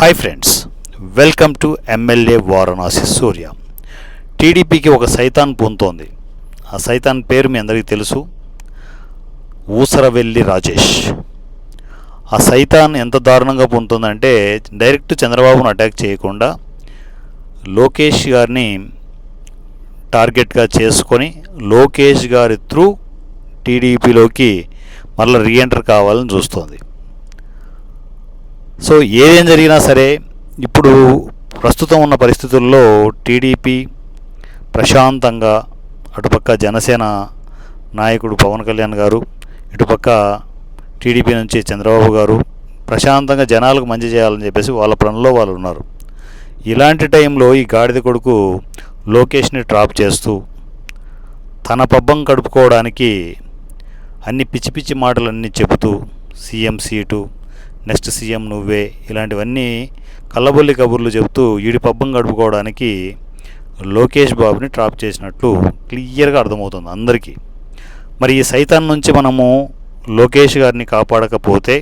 Hi friends welcome to MLA Varanasi Surya టీడీపీకి ఒక సైతాన్ పొందుతోంది. ఆ సైతాన్ పేరు మీ అందరికీ తెలుసు. ఊసరవెల్లి రాజేష్. ఆ సైతాన్ ఎంత దారుణంగా పొందుతుందంటే డైరెక్ట్ చంద్రబాబును అటాక్ చేయకుండా లోకేష్ గారిని టార్గెట్గా చేసుకొని లోకేష్ గారి త్రూ టీడీపీలోకి మళ్ళీ రీఎంటర్ కావాలని చూస్తోంది. సో ఏదేం జరిగినా సరే ఇప్పుడు ప్రస్తుతం ఉన్న పరిస్థితుల్లో టీడీపీ ప్రశాంతంగా అటుపక్క జనసేన నాయకుడు పవన్ కళ్యాణ్ గారు ఇటుపక్క టీడీపీ నుంచి చంద్రబాబు గారు ప్రశాంతంగా జనాలకు మంచి చేయాలని చెప్పేసి వాళ్ళ పనుల్లో వాళ్ళు ఉన్నారు. ఇలాంటి టైంలో ఈ గాడిద కొడుకు లోకేష్ని ట్రాప్ చేస్తూ తన పబ్బం గడుపుకోవడానికి అన్ని పిచ్చి పిచ్చి మాటలన్నీ చెబుతూ సీఎం సీటు నెక్స్ట్ సీఎం నువ్వే ఇలాంటివన్నీ కళ్ళబొల్లి కబుర్లు చెబుతూ ఈడి పబ్బం గడుపుకోవడానికి లోకేష్ బాబుని ట్రాప్ చేసినట్లు క్లియర్గా అర్థమవుతుంది అందరికీ. మరి ఈ సైతాన్ నుంచి మనము లోకేష్ గారిని కాపాడకపోతే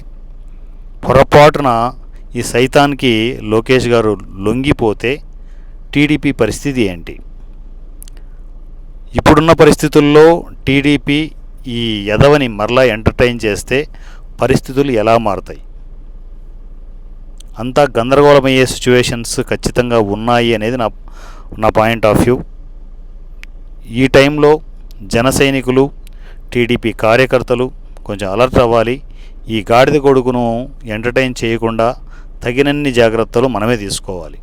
పొరపాటున ఈ సైతాన్కి లోకేష్ గారు లొంగిపోతే టీడీపీ పరిస్థితి ఏంటి? ఇప్పుడున్న పరిస్థితుల్లో టీడీపీ ఈ యదవని మరలా ఎంటర్టైన్ చేస్తే పరిస్థితులు ఎలా మారుతాయి? అంతా గందరగోళమయ్యే సిచ్యువేషన్స్ ఖచ్చితంగా ఉన్నాయి అనేది నా నా పాయింట్ ఆఫ్ వ్యూ ఈ టైంలో జన సైనికులు టీడీపీ కార్యకర్తలు కొంచెం అలర్ట్ అవ్వాలి. ఈ గాడిద కొడుకును ఎంటర్టైన్ చేయకుండా తగినన్ని జాగ్రత్తలు మనమే తీసుకోవాలి.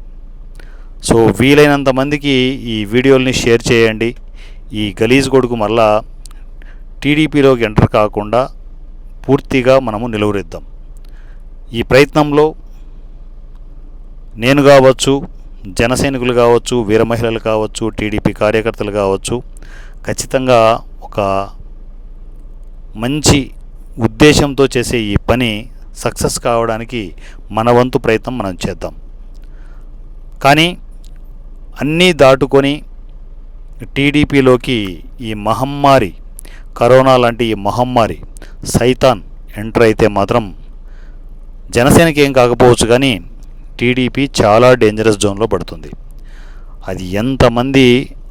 సో వీలైనంత మందికి ఈ వీడియోల్ని షేర్ చేయండి. ఈ గలీజ్ కొడుకు మళ్ళా టీడీపీలోకి ఎంటర్ కాకుండా పూర్తిగా మనము నిలువరిద్దాం. ఈ ప్రయత్నంలో నేను కావచ్చు జనసైనికులు కావచ్చు వీర మహిళలు కావచ్చు టీడీపీ కార్యకర్తలు కావచ్చు ఖచ్చితంగా ఒక మంచి ఉద్దేశంతో చేసే ఈ పని సక్సెస్ కావడానికి మన వంతు ప్రయత్నం మనం చేద్దాం. కానీ అన్నీ దాటుకొని టీడీపీలోకి ఈ మహమ్మారి కరోనా లాంటి ఈ మహమ్మారి సైతాన్ ఎంటర్ అయితే మాత్రం జనసేనకి ఏం కాకపోవచ్చు కానీ టీడీపీ చాలా డేంజరస్ జోన్లో పడుతుంది. అది ఎంతమంది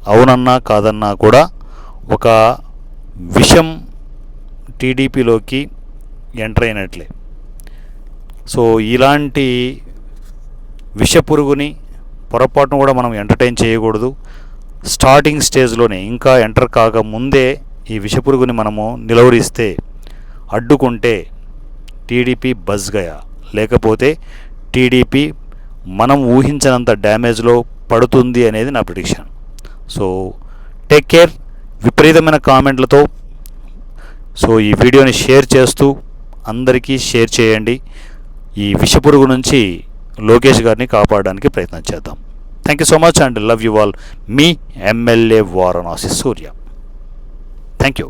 అవునన్నా కాదన్నా కూడా ఒక విషం టీడీపీలోకి ఎంటర్ అయినట్లే. సో ఇలాంటి విషపురుగుని పొరపాటును కూడా మనం ఎంటర్టైన్ చేయకూడదు. స్టార్టింగ్ స్టేజ్లోనే ఇంకా ఎంటర్ కాక ముందే ఈ విషపురుగుని మనము నిలవరిస్తే అడ్డుకుంటే టీడీపీ బజ్గయా లేకపోతే టీడీపీ మనం ఊహించినంత డ్యామేజ్లో పడుతుంది అనేది నా ప్రిడిక్షన్. So take care. విపరీతమైన కామెంట్లతో. సో ఈ వీడియోని షేర్ చేస్తూ అందరికీ షేర్ చేయండి. ఈ విషపురుగు నుంచి లోకేష్ గారిని కాపాడడానికి ప్రయత్నం చేద్దాం. Thank you so much and love you all me MLA Varanasi Surya. Thank you